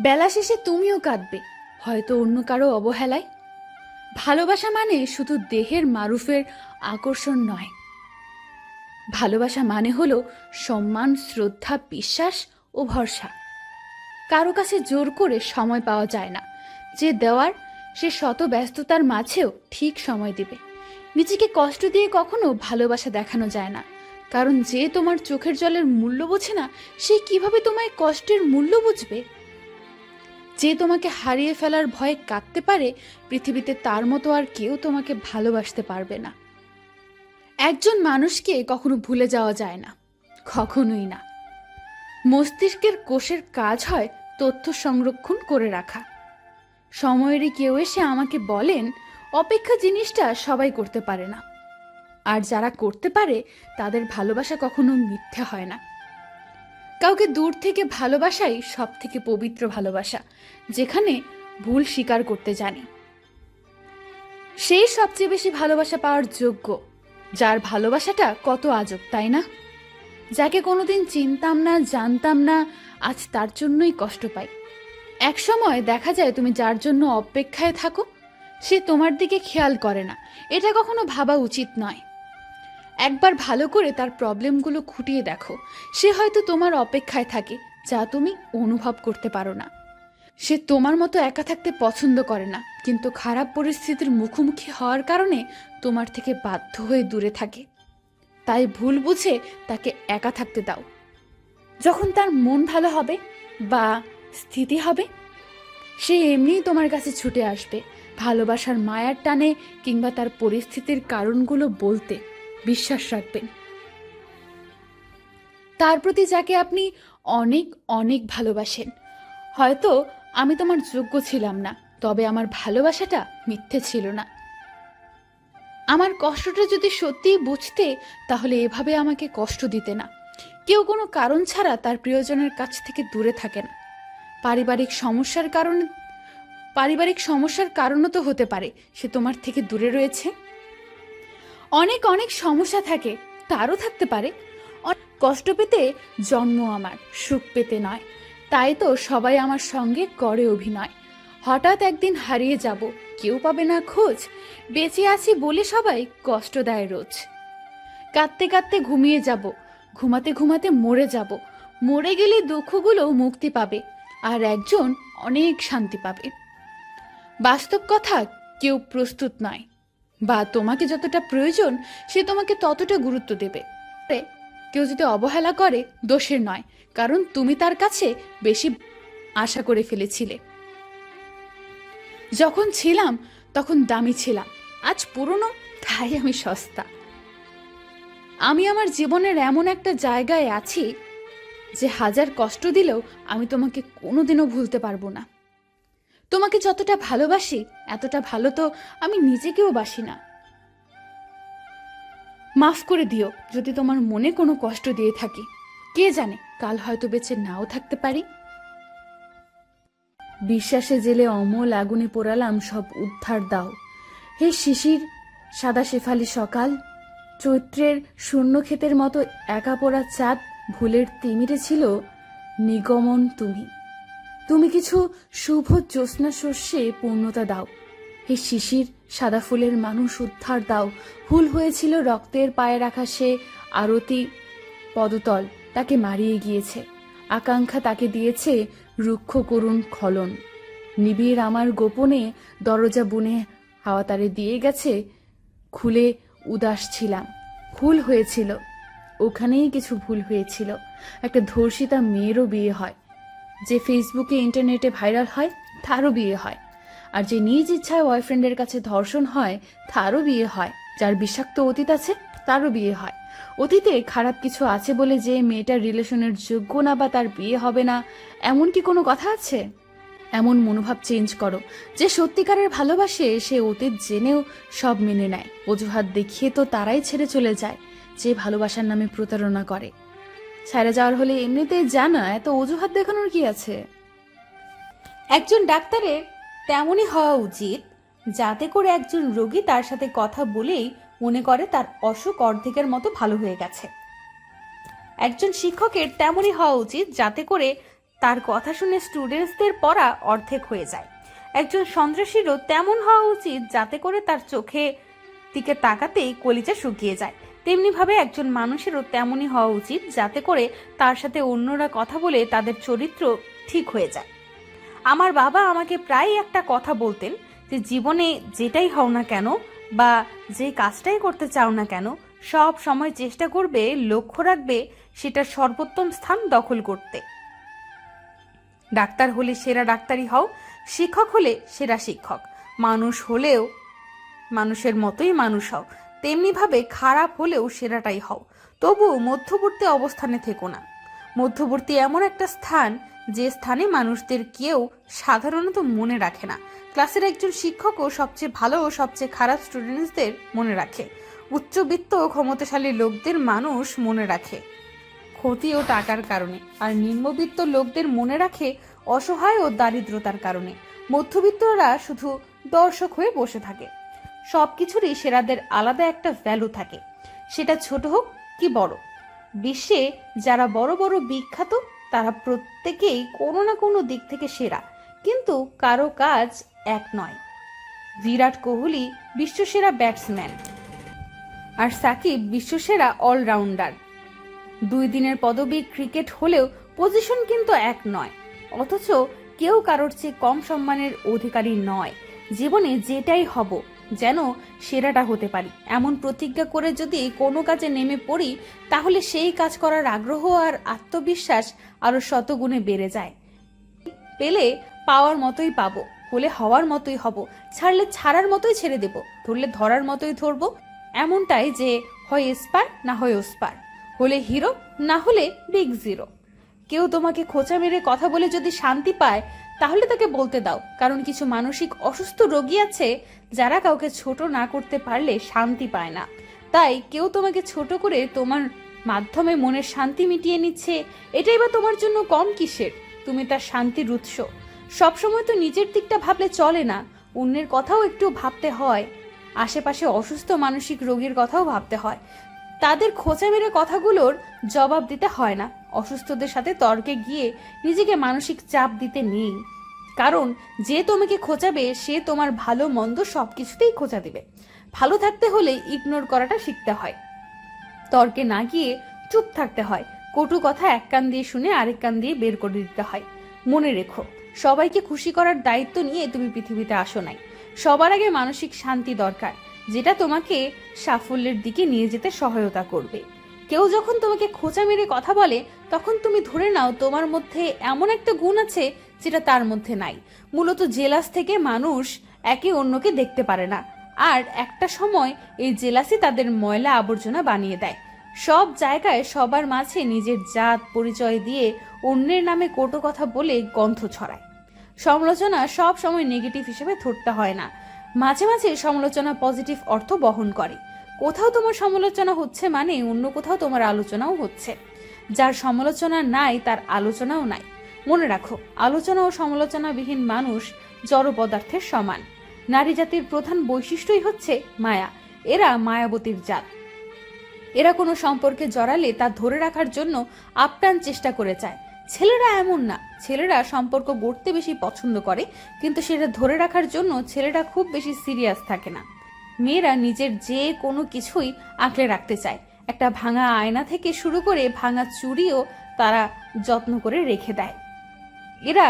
বেলা শেষে তুমিও কাঁদবে, হয়তো অন্য কারও অবহেলায়। ভালোবাসা মানে শুধু দেহের মারুফের আকর্ষণ নয়। ভালোবাসা মানে হলো সম্মান, শ্রদ্ধা, বিশ্বাস ও ভরসা। কারও কাছে জোর করে সময় পাওয়া যায় না। যে দেওয়ার, সে শত ব্যস্ততার মাঝেও ঠিক সময় দিবে। নিজেকে কষ্ট দিয়ে কখনো ভালোবাসা দেখানো যায় না। কারণ যে তোমার চোখের জলের মূল্য বোঝে না, সে কীভাবে তোমায় কষ্টের মূল্য বুঝবে? যে তোমাকে হারিয়ে ফেলার ভয়ে কাঁদতে পারে, পৃথিবীতে তার মতো আর কেউ তোমাকে ভালোবাসতে পারবে না। একজন মানুষকে কখনো ভুলে যাওয়া যায় না, কখনোই না। মস্তিষ্কের কোষের কাজ হয় তথ্য সংরক্ষণ করে রাখা। সময়েরই কেউ এসে আমাকে বলেন, অপেক্ষা জিনিসটা সবাই করতে পারে না। আর যারা করতে পারে, তাদের ভালোবাসা কখনো মিথ্যে হয় না। কাউকে দূর থেকে ভালোবাসাই সব থেকে পবিত্র ভালোবাসা, যেখানে ভুল স্বীকার করতে জানি। সেই সবচেয়ে বেশি ভালোবাসা পাওয়ার যোগ্য, যার ভালোবাসাটা কত আজব, তাই না? যাকে কোনোদিন চিনতাম না, জানতাম না, আজ তার জন্যই কষ্ট পাই। এক সময় দেখা যায় তুমি যার জন্য অপেক্ষায় থাকো, সে তোমার দিকে খেয়াল করে না। এটা কখনো ভাবা উচিত নয়। একবার ভালো করে তার প্রবলেমগুলো খুঁটিয়ে দেখো। সে হয়তো তোমার অপেক্ষায় থাকে, যা তুমি অনুভব করতে পারো না। সে তোমার মতো একা থাকতে পছন্দ করে না, কিন্তু খারাপ পরিস্থিতির মুখোমুখি হওয়ার কারণে তোমার থেকে বাধ্য হয়ে দূরে থাকে। তাই ভুল বুঝে তাকে একা থাকতে দাও। যখন তার মন ভালো হবে বা স্থিতি হবে, সে এমনিই তোমার কাছে ছুটে আসবে, ভালোবাসার মায়ার টানে কিংবা তার পরিস্থিতির কারণগুলো বলতে। বিশ্বাস রাখবেন। তার প্রতি যাকে আপনি অনেক অনেক ভালোবাসেন। হয়তো আমি তোমার যোগ্য ছিলাম না, তবে আমার ভালোবাসাটা মিথ্যে ছিল না। আমার কষ্টটা যদি সত্যিই বুঝতে, তাহলে এভাবে আমাকে কষ্ট দিতে না। কেউ কোনো কারণ ছাড়া তার প্রিয়জনের কাছ থেকে দূরে থাকে না। পারিবারিক সমস্যার কারণে, পারিবারিক সমস্যার কারণও তো হতে পারে, সে তোমার থেকে দূরে রয়েছে। অনেক অনেক সমস্যা থাকে, তারও থাকতে পারে। কষ্ট পেতে জন্ম আমার, সুখ পেতে নয়। তাই তো সবাই আমার সঙ্গে করে অভিনয়। হঠাৎ একদিন হারিয়ে যাব, কেউ পাবে না খোঁজ। বেঁচে আছি বলে সবাই কষ্ট দেয় রোজ। কাঁদতে কাঁদতে ঘুমিয়ে যাব, ঘুমাতে ঘুমাতে মরে যাব। মরে গেলে দুঃখগুলো মুক্তি পাবে, আর একজন অনেক শান্তি পাবে। বাস্তব কথা, কেউ প্রস্তুত নয়। বা তোমাকে যতটা প্রয়োজন, সে তোমাকে ততটা গুরুত্ব দেবে। কেউ যদি অবহেলা করে, দোষের নয়, কারণ তুমি তার কাছে বেশি আশা করে ফেলেছিলে। যখন ছিলাম, তখন দামি ছিলাম। আজ পুরনো, তাই আমি সস্তা। আমি আমার জীবনের এমন একটা জায়গায় আছি, যে হাজার কষ্ট দিলেও আমি তোমাকে কোনোদিনও ভুলতে পারব না। তোমাকে যতটা ভালোবাসি, এতটা ভালো তো আমি নিজেকেও বাসি না। মাফ করে দিও, যদি তোমার মনে কোনো কষ্ট দিয়ে থাকি। কে জানে, কাল হয়তো বেঁচে নাও থাকতে পারি। বিশ্বাসে জেলে অমল আগুনে পোড়ালাম, সব উদ্ধার দাও। হে শিশির সাদা শেফালি সকাল। চৈত্রের শূন্য ক্ষেতের মতো একা পোড়া চাঁদ ভুলের তিমিরে ছিল নিগমন তুমি। তুমি কিছু শুভ জ্যোৎস্না শস্যে পূর্ণতা দাও। হে শিশির, সাদা ফুলের মানুষ উদ্ধার দাও। ভুল হয়েছিল রক্তের পায়ে রাখা সে আরতি পদতল তাকে মারিয়ে গিয়েছে। আকাঙ্ক্ষা তাকে দিয়েছে রুক্ষ করুণ খলন। নিবিড় আমার গোপনে দরজা বুনে হাওয়াতারে দিয়ে গেছে, খুলে উদাস ছিলাম। ভুল হয়েছিল, ওখানেই কিছু ভুল হয়েছিল। একটা ধর্ষিতা মেয়েরও বিয়ে হয়। যে ফেসবুকে ইন্টারনেটে ভাইরাল হয়, তারও বিয়ে হয়। আর যে নিজ ইচ্ছায় বয়ফ্রেন্ডের কাছে ধর্ষণ হয়, তারও বিয়ে হয়। যার বিষাক্ত অতীত আছে, তারও বিয়ে হয়। অতীতে খারাপ কিছু আছে বলে যে মেয়েটার রিলেশনের যোগ্য না বা তার বিয়ে হবে না, এমন কি কোনো কথা আছে? এমন মনোভাব চেঞ্জ করো, যে সত্যিকারের ভালোবাসে সে অতীত জেনেও সব মেনে নেয়। অজুহাত দেখিয়ে তো তারাই ছেড়ে চলে যায়, যে ভালোবাসার নামে প্রতারণা করে। ছেড়ে যাওয়ার হলে এমনিতেই জানা, এত অজুহাত দেখানোর কি আছে? একজন ডাক্তারের তেমনই হওয়া উচিত, যাতে করে একজন রোগী তার সাথে কথা বলেই মনে করে তার অসুখ অর্ধেকের মতো ভালো হয়ে গেছে। একজন শিক্ষকের তেমনই হওয়া উচিত, যাতে করে তার কথা শুনে স্টুডেন্টসদের পড়া অর্ধেক হয়ে যায়। একজন সন্ত্রাসীরও তেমন হওয়া উচিত, যাতে করে তার চোখে দিকে তাকাতেই কলিজা শুকিয়ে যায়। তেমনিভাবে একজন মানুষেরও তেমনই হওয়া উচিত যাতে করে তার সাথে অন্যরা কথা বলে তাদের চরিত্র ঠিক হয়ে যায়। আমার বাবা আমাকে প্রায় একটা কথা বলতেন যে, জীবনে যেটাই হও না কেন বা যে কাজটাই করতে চাও না কেন, সব সময় চেষ্টা করবে, লক্ষ্য রাখবে, সেটা সর্বোত্তম স্থান দখল করতে। ডাক্তার হলে সেরা ডাক্তারই হও, শিক্ষক হলে সেরা শিক্ষক। মানুষ হলেও মানুষের মতোই মানুষ হও। তেমনিভাবে খারাপ হলেও সেরাটাই হও। তবুও মধ্যবর্তী অবস্থানে থেকো না। মধ্যবর্তী এমন একটা স্থান যে স্থানে মানুষদের কেউ সাধারণত মনে রাখে না। ক্লাসের একজন শিক্ষকও সবচেয়ে ভালো ও সবচেয়ে খারাপ স্টুডেন্টসদের মনে রাখে। উচ্চবিত্ত ও ক্ষমতাশালী লোকদের মানুষ মনে রাখে। ক্ষতি ও টাকার কারণে আর নিম্নবিত্ত লোকদের মনে রাখে অসহায় ও দারিদ্রতার কারণে। মধ্যবিত্তরা শুধু দর্শক হয়ে বসে থাকে। সব কিছুরই সেরাদের আলাদা একটা ভ্যালু থাকে। সেটা ছোট হোক কি বড়। বিশ্বে যারা বড় বড় বিখ্যাত, তারা প্রত্যেকেই কোনো না কোনো দিক থেকে সেরা, কিন্তু কারও কাজ এক নয়। বিরাট কোহলি বিশ্বসেরা ব্যাটসম্যান আর সাকিব বিশ্বসেরা অলরাউন্ডার দুই দিনের পদবী ক্রিকেট হলেও পজিশন কিন্তু এক নয়, অথচ কেউ কারোর চেয়ে কম সম্মানের অধিকারী নয়। জীবনে যেটাই হব যেন সেরাটা হতে পারি। এমন প্রতিজ্ঞা করে যদি কোনো কাজে নেমে পড়ি, তাহলে সেই কাজ করার আগ্রহ আর আত্মবিশ্বাস আরও শতগুণে বেড়ে যায়। পেলে পাওয়ার মতোই পাবো, হলে হওয়ার মতোই হব, ছাড়লে ছাড়ার মতোই ছেড়ে দেব, ধরলে ধরার মতোই ধরবো, এমনটাই যে হয় এসপার না হয় ওসপার, হলে হিরো না হলে বিগ জিরো। কেউ তোমাকে খোঁচা মেরে কথা বলে যদি শান্তি পায় তাহলে তাকে বলতে দাও, কারণ কিছু মানসিক অসুস্থ রোগী আছে যারা কাউকে ছোট না করতে পারলে শান্তি পায় না। তাই কেউ তোমাকে ছোট করে তোমার মাধ্যমে মনের শান্তি মিটিয়ে নিচ্ছে, এটাই বা তোমার জন্য কম কিসের? তুমি তার শান্তির উৎস। সবসময় তো নিজের দিকটা ভাবলে চলে না, অন্যের কথাও একটু ভাবতে হয়। আশেপাশে অসুস্থ মানসিক রোগীর কথাও ভাবতে হয়। তাদের খোঁচা মেরে কথাগুলোর জবাব দিতে হয় না। অসুস্থদের সাথে তর্কে গিয়ে নিজেকে মানসিক চাপ দিতে নেই। কারণ, যে তোমাকে খোঁচাবে, সে তোমার ভালো, মন্দ সবকিছুতেই খোঁচা দিবে। ভালো থাকতে হলে ইগনোর করাটা শিখতে হয়। তর্কে না গিয়ে চুপ থাকতে হয়। কটু কথা এক কান দিয়ে শুনে আরেক কান দিয়ে বের করে দিতে হয়। মনে রেখো, সবাইকে খুশি করার দায়িত্ব নিয়ে তুমি পৃথিবীতে আসো নাই। সবার আগে মানসিক শান্তি দরকার। যেটা তোমাকে সাফল্যের দিকে নিয়ে যেতে সহায়তা করবে। কেউ যখন তোমাকে খোঁচা মেরে কথা বলে, তখন তুমি ধরে নাও তোমার মধ্যে এমন একটা গুণ আছে যেটা তার মধ্যে নাই। মূলত জেলাস থেকে মানুষ একে অন্যকে দেখতে পারে না। আর একটা সময় এই জেলাসই তাদের ময়লা আবর্জনা বানিয়ে দেয়। সব জায়গায় সবার মাঝে নিজের জাত, পরিচয় দিয়ে অন্যের নামে কোটো কথা বলে গন্ধ ছড়ায়। সমালোচনা সব সময় নেগেটিভ হিসেবে ধরতে হয় না। মাঝে মাঝে সমালোচনা পজিটিভ অর্থ বহন করে। কোথাও তোমার সমালোচনা হচ্ছে মানে অন্য কোথাও তোমার আলোচনাও হচ্ছে। যার সমালোচনা নাই, তার আলোচনাও নাই। মনে রাখো, আলোচনা ও সমালোচনাবিহীন মানুষ জড় পদার্থের সমান। নারী জাতির প্রধান বৈশিষ্ট্যই হচ্ছে মায়া। এরা মায়াবতীর জাত। এরা কোনো সম্পর্কে জড়ালে তা ধরে রাখার জন্য আপ্রাণ চেষ্টা করে যায় ছেলেরা এমন না। ছেলেরা সম্পর্ক গড়তে বেশি পছন্দ করে, কিন্তু সেটা ধরে রাখার জন্য ছেলেরা খুব বেশি সিরিয়াস থাকে না। মেয়েরা নিজের যে কোনো কিছুই আঁকড়ে রাখতে চায়। একটা ভাঙা আয়না থেকে শুরু করে ভাঙা চুড়িও তারা যত্ন করে রেখে দেয়। এরা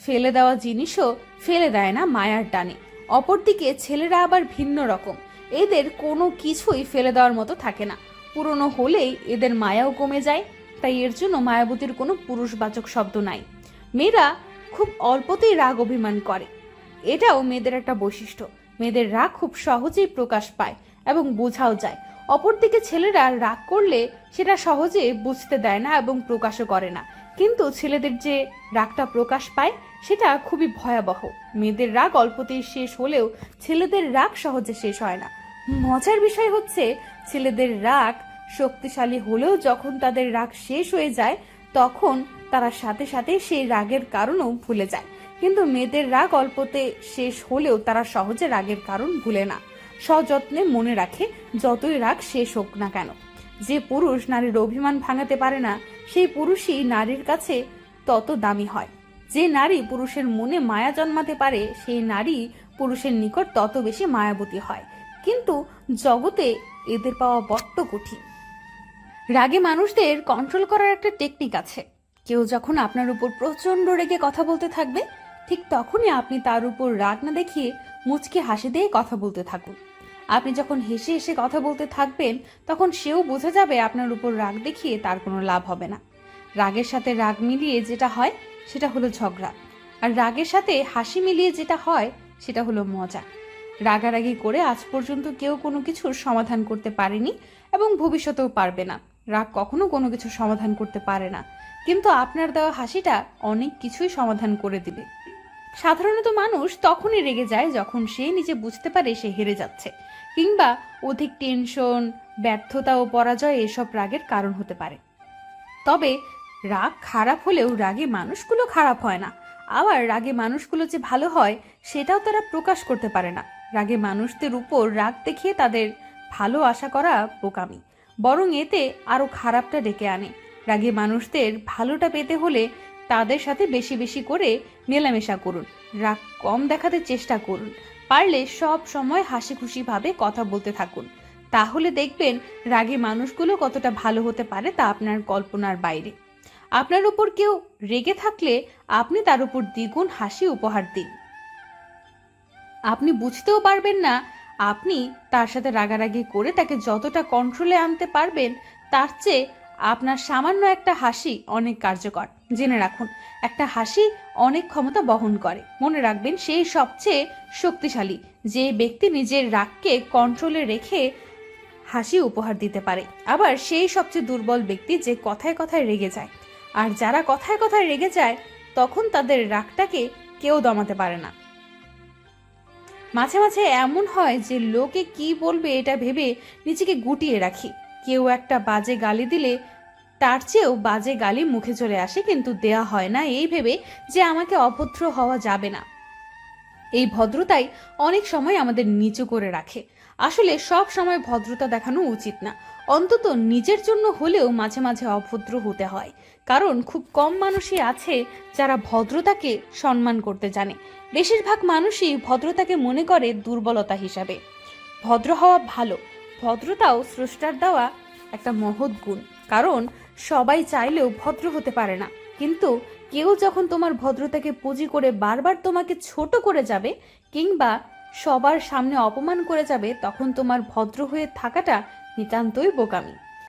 ফেলে দেওয়া জিনিসও ফেলে দেয় না মায়ার টানে। অপরদিকে ছেলেরা আবার ভিন্ন রকম। এদের কোনো কিছুই ফেলে দেওয়ার মতো থাকে না। পুরনো হলেই এদের মায়াও কমে যায় তাই এর জন্য মায়াবতীর কোনো পুরুষবাচক শব্দ নাই। মেয়েরা খুব অল্পতেই রাগ অভিমান করে। এটাও মেয়েদের একটা বৈশিষ্ট্য। মেয়েদের রাগ খুব সহজেই প্রকাশ পায় এবং বোঝাও যায়। অপরদিকে ছেলেরা রাগ করলে সেটা সহজে বুঝতে দেয় না এবং প্রকাশও করে না। কিন্তু ছেলেদের যে রাগটা প্রকাশ পায়, সেটা খুবই ভয়াবহ। মেয়েদের রাগ অল্পতেই শেষ হলেও ছেলেদের রাগ সহজে শেষ হয় না। মজার বিষয় হচ্ছে, ছেলেদের রাগ শক্তিশালী হলেও যখন তাদের রাগ শেষ হয়ে যায়, তখন তারা সাথে সাথে সেই রাগের কারণও ভুলে যায়। কিন্তু মেয়েদের রাগ অল্পতে শেষ হলেও তারা সহজে রাগের কারণ ভুলে না। সযত্নে মনে রাখে, যতই রাগ শেষ হোক না কেন। যে পুরুষ নারীর অভিমান ভাঙাতে পারে না, সেই পুরুষই নারীর কাছে তত দামি হয়। যে নারী পুরুষের মনে মায়া জন্মাতে পারে, সেই নারী পুরুষের নিকট তত বেশি মায়াবতী হয়। কিন্তু জগতে এদের পাওয়া বড্ড কঠিন। রাগে মানুষদের কন্ট্রোল করার একটা টেকনিক আছে। কেউ যখন আপনার উপর প্রচণ্ড রেগে কথা বলতে থাকবে, ঠিক তখনই আপনি তার উপর রাগ না দেখিয়ে মুচকে হাসি দিয়ে কথা বলতে থাকুন। আপনি যখন হেসে হেসে কথা বলতে থাকবেন, তখন সেও বোঝা যাবে আপনার উপর রাগ দেখিয়ে তার কোনো লাভ হবে না। রাগের সাথে রাগ মিলিয়ে যেটা হয়, সেটা হলো ঝগড়া। আর রাগের সাথে হাসি মিলিয়ে যেটা হয়, সেটা হলো মজা। রাগারাগি করে আজ পর্যন্ত কেউ কোনো কিছুর সমাধান করতে পারেনি এবং ভবিষ্যতেও পারবে না। রাগ কখনো কোনো কিছু সমাধান করতে পারে না। কিন্তু আপনার দেওয়া হাসিটা অনেক কিছুই সমাধান করে দিবে। সাধারণত মানুষ তখনই রেগে যায় যখন সে নিজে বুঝতে পারে সে হেরে যাচ্ছে, কিংবা অধিক টেনশন, ব্যর্থতা ও পরাজয় এসব রাগের কারণ হতে পারে। তবে রাগ খারাপ হলেও রাগে মানুষগুলো খারাপ হয় না। আবার রাগে মানুষগুলো যে ভালো হয়, সেটাও তারা প্রকাশ করতে পারে না। রাগে মানুষদের উপর রাগ দেখিয়ে তাদের ভালো আশা করা বোকামি। বরং এতে আরও খারাপটা ডেকে আনে। রাগে মানুষদের ভালোটা পেতে হলে তাদের সাথে বেশি বেশি করে মেলামেশা করুন। রাগ কম দেখাতে চেষ্টা করুন। পারলে সব সময় হাসি খুশিভাবে কথা বলতে থাকুন। তাহলে দেখবেন রাগে মানুষগুলো কতটা ভালো হতে পারে তা আপনার কল্পনার বাইরে। আপনার উপর কেউ রেগে থাকলে আপনি তার উপর দ্বিগুণ হাসি উপহার দিন। আপনি বুঝতেও পারবেন না আপনি তার সাথে রাগারাগি করে তাকে যতটা কন্ট্রোলে আনতে পারবেন, তার চেয়ে আপনার সামান্য একটা হাসি অনেক কার্যকর। জেনে রাখুন, একটা হাসি অনেক ক্ষমতা বহন করে। মনে রাখবেন সেই সবচেয়ে শক্তিশালী, যে ব্যক্তি নিজের রাগকে কন্ট্রোলে রেখে হাসি উপহার দিতে পারে। আবার সেই সবচেয়ে দুর্বল ব্যক্তি যে কথায় কথায় রেগে যায়। আর যারা কথায় কথায় রেগে যায়, তখন তাদের রাগটাকে কেউ দমাতে পারে না। মাঝে মাঝে এমন হয় যে লোকে কি বলবে এটা ভেবে নিজেকে গুটিয়ে রাখি। কেউ একটা বাজে গালি দিলে তার চেয়েও বাজে গালি মুখে চলে আসে, কিন্তু দেয়া হয় না এই ভেবে যে আমাকে অভদ্র হওয়া যাবে না। এই ভদ্রতাই অনেক সময় আমাদের নিচু করে রাখে। আসলে সব সময় ভদ্রতা দেখানো উচিত না। অন্তত নিজের জন্য হলেও মাঝে মাঝে অভদ্র হতে হয়। কারণ খুব কম মানুষই আছে যারা ভদ্রতাকে সম্মান করতে জানে। বেশিরভাগ মানুষই ভদ্রতাকে মনে করে দুর্বলতা হিসাবে। ভদ্র হওয়া ভালো। ভদ্রতাও স্রষ্টার দেওয়া একটা মহৎ গুণ। কারণ সবাই চাইলেও ভদ্র হতে পারে না। কিন্তু কেউ যখন তোমার ভদ্রতাকে পুঁজি করে বারবার তোমাকে ছোট করে যাবে কিংবা সবার সামনে অপমান করে যাবে, তখন তোমার ভদ্র হয়ে থাকাটা নিতান্তই বোকামি।